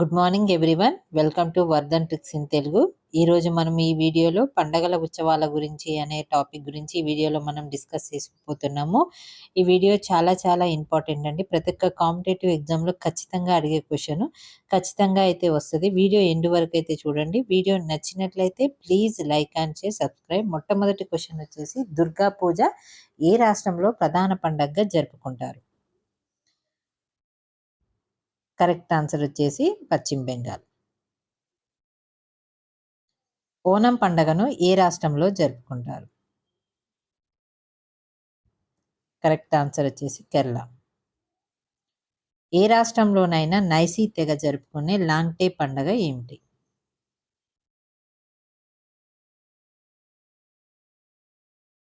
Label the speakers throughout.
Speaker 1: Good morning everyone welcome to Vardhan tricks in Telugu ఈరోజు మనం ఈ వీడియోలో పండగల ఉత్సవాల గురించి అనే టాపిక్ గురించి ఈ వీడియోలో మనం డిస్కస్ చేసుకుపోతున్నాము. ఈ వీడియో చాలా చాలా ఇంపార్టెంట్ అండి. ప్రతి ఒక్క కాంపిటేటివ్ ఎగ్జామ్లో ఖచ్చితంగా అడిగే క్వశ్చన్ ఖచ్చితంగా అయితే వస్తుంది. వీడియో ఎండ్ వరకు అయితే చూడండి. వీడియో నచ్చినట్లయితే please like and share subscribe మొట్టమొదటి క్వశ్చన్ వచ్చేసి దుర్గా పూజ ఏ రాష్ట్రంలో ప్రధాన పండగగా జరుపుకుంటారు? కరెక్ట్ ఆన్సర్ వచ్చేసి పశ్చిమ బెంగాల్. ఓనం పండగను ఏ రాష్ట్రంలో జరుపుకుంటారు? కరెక్ట్ ఆన్సర్ వచ్చేసి కేరళ. ఏ రాష్ట్రంలోనైనా నైసీ తెగ జరుపుకునే లాంగ్టే పండగ ఏమిటి?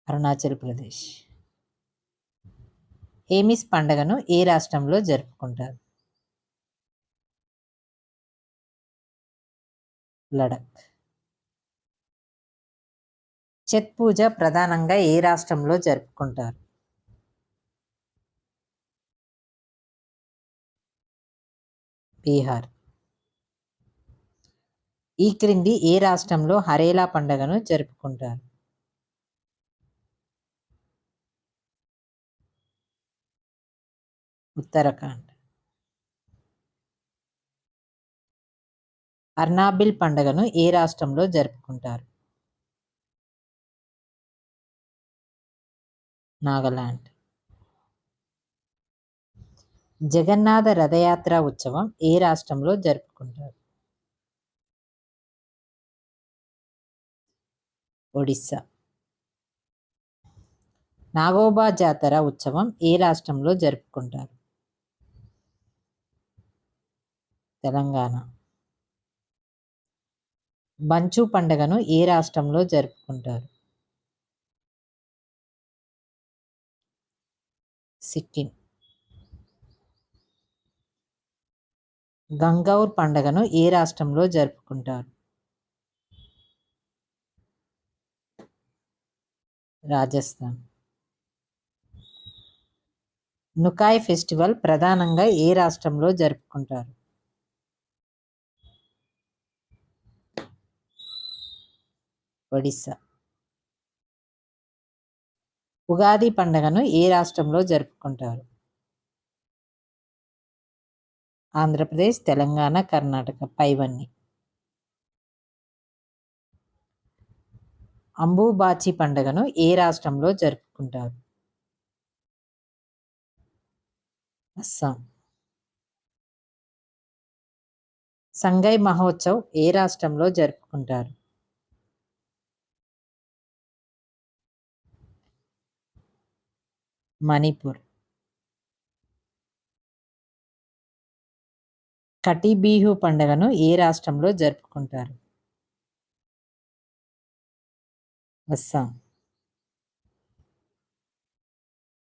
Speaker 1: అరుణాచల్ ప్రదేశ్. హేమిస్ పండగను ఏ రాష్ట్రంలో జరుపుకుంటారు? లడక్. ఛత్ పూజ ప్రధానంగా ఏ రాష్ట్రంలో జరుపుకుంటారు? బీహార్. ఈ క్రింది ఏ రాష్ట్రంలో హరేలా పండుగను జరుపుకుంటారు? ఉత్తరాఖండ్. అర్నాబిల్ పండుగను ఏ రాష్ట్రంలో జరుపుకుంటారు? నాగాలాండ్. జగన్నాథ రథయాత్ర ఉత్సవం ఏ రాష్ట్రంలో జరుపుకుంటారు? ఒడిస్సా. నాగోబా జాతర ఉత్సవం ఏ రాష్ట్రంలో జరుపుకుంటారు? తెలంగాణ. బంచు పండుగను ఏ రాష్ట్రంలో జరుపుకుంటారు? సిక్కిం. గంగౌర్ పండుగను ఏ రాష్ట్రంలో జరుపుకుంటారు? రాజస్థాన్. నుకాయ్ ఫెస్టివల్ ప్రధానంగా ఏ రాష్ట్రంలో జరుపుకుంటారు? ఒడిస్సా. ఉగాది పండగను ఏ రాష్ట్రంలో జరుపుకుంటారు? ఆంధ్రప్రదేశ్ తెలంగాణ కర్ణాటక పైవన్నీ. అంబుబాచి పండుగను ఏ రాష్ట్రంలో జరుపుకుంటారు? అస్సాం. సంగై మహోత్సవ్ ఏ రాష్ట్రంలో జరుపుకుంటారు? మణిపూర్. కటిబీహు పండుగను ఏ రాష్ట్రంలో జరుపుకుంటారు? అస్సాం.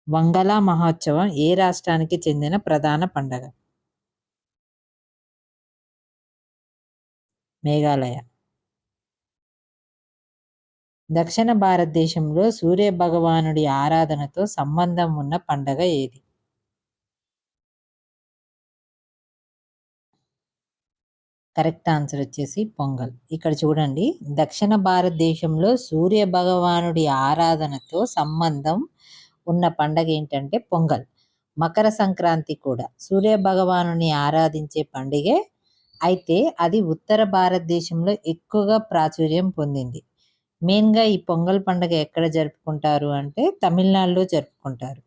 Speaker 1: వంగళ మహోత్సవం ఏ రాష్ట్రానికి చెందిన ప్రధాన పండగ? మేఘాలయ. దక్షిణ భారతదేశంలో సూర్య భగవానుడి ఆరాధనతో సంబంధం ఉన్న పండగ ఏది? కరెక్ట్ ఆన్సర్ వచ్చేసి పొంగల్. ఇక్కడ చూడండి దక్షిణ భారతదేశంలో సూర్య భగవానుడి ఆరాధనతో సంబంధం ఉన్న పండగ ఏంటంటే పొంగల్. మకర సంక్రాంతి కూడా సూర్య భగవానుని ఆరాధించే పండుగే. అయితే అది ఉత్తర భారతదేశంలో ఎక్కువగా ప్రాచుర్యం పొందింది. మెయిన్గా ఈ పొంగల్ పండుగ ఎక్కడ జరుపుకుంటారు అంటే తమిళనాడులో జరుపుకుంటారు.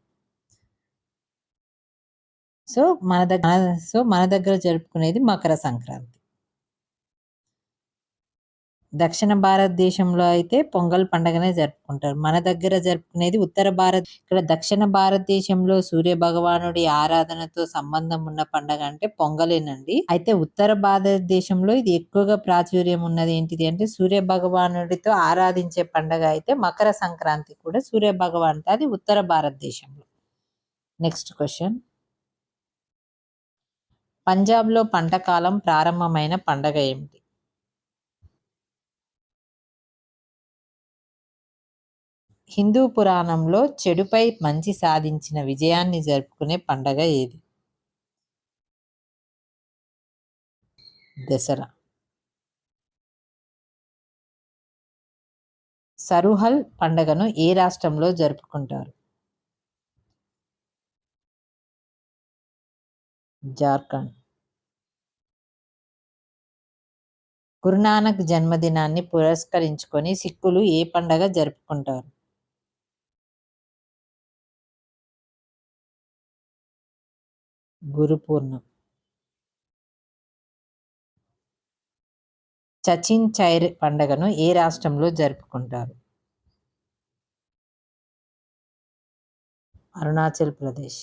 Speaker 1: సో మన దగ్గర సో మన దగ్గర జరుపుకునేది మకర సంక్రాంతి. దక్షిణ భారతదేశంలో అయితే పొంగల్ పండగనే జరుపుకుంటారు. మన దగ్గర జరుపుకునేది ఉత్తర భారత్ ఇక్కడ దక్షిణ భారతదేశంలో సూర్య భగవానుడి ఆరాధనతో సంబంధం ఉన్న పండుగ అంటే పొంగలేనండి. అయితే ఉత్తర భారతదేశంలో ఇది ఎక్కువగా ప్రాచుర్యం ఉన్నది ఏంటిది అంటే సూర్య భగవానుడితో ఆరాధించే పండగ అయితే మకర సంక్రాంతి కూడా సూర్య భగవాన్ అది ఉత్తర భారతదేశంలో. Next question. పంజాబ్లో పంట కాలం ప్రారంభమైన పండగ ఏమిటి హిందూ పురాణంలో చెడుపై మంచి సాధించిన విజయాన్ని జరుపుకునే పండగ ఏది? దసరా. సరుహల్ పండగను ఏ రాష్ట్రంలో జరుపుకుంటారు? జార్ఖండ్. గురునానక్ జన్మదినాన్ని పురస్కరించుకొని సిక్కులు ఏ పండగ జరుపుకుంటారు? గురుపూర్ణ. చచిన్ చైర్ పండగను ఏ రాష్ట్రంలో జరుపుకుంటారు? అరుణాచల్ ప్రదేశ్.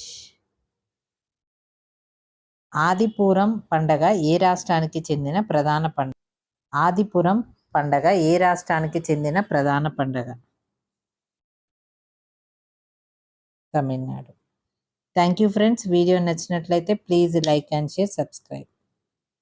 Speaker 1: ఆదిపురం పండగ ఏ రాష్ట్రానికి చెందిన ప్రధాన పండుగ? ఆదిపురం పండగ ఏ రాష్ట్రానికి చెందిన ప్రధాన పండగ? Tamil Nadu. Thank you friends video నచ్చినట్లయితే please like and share subscribe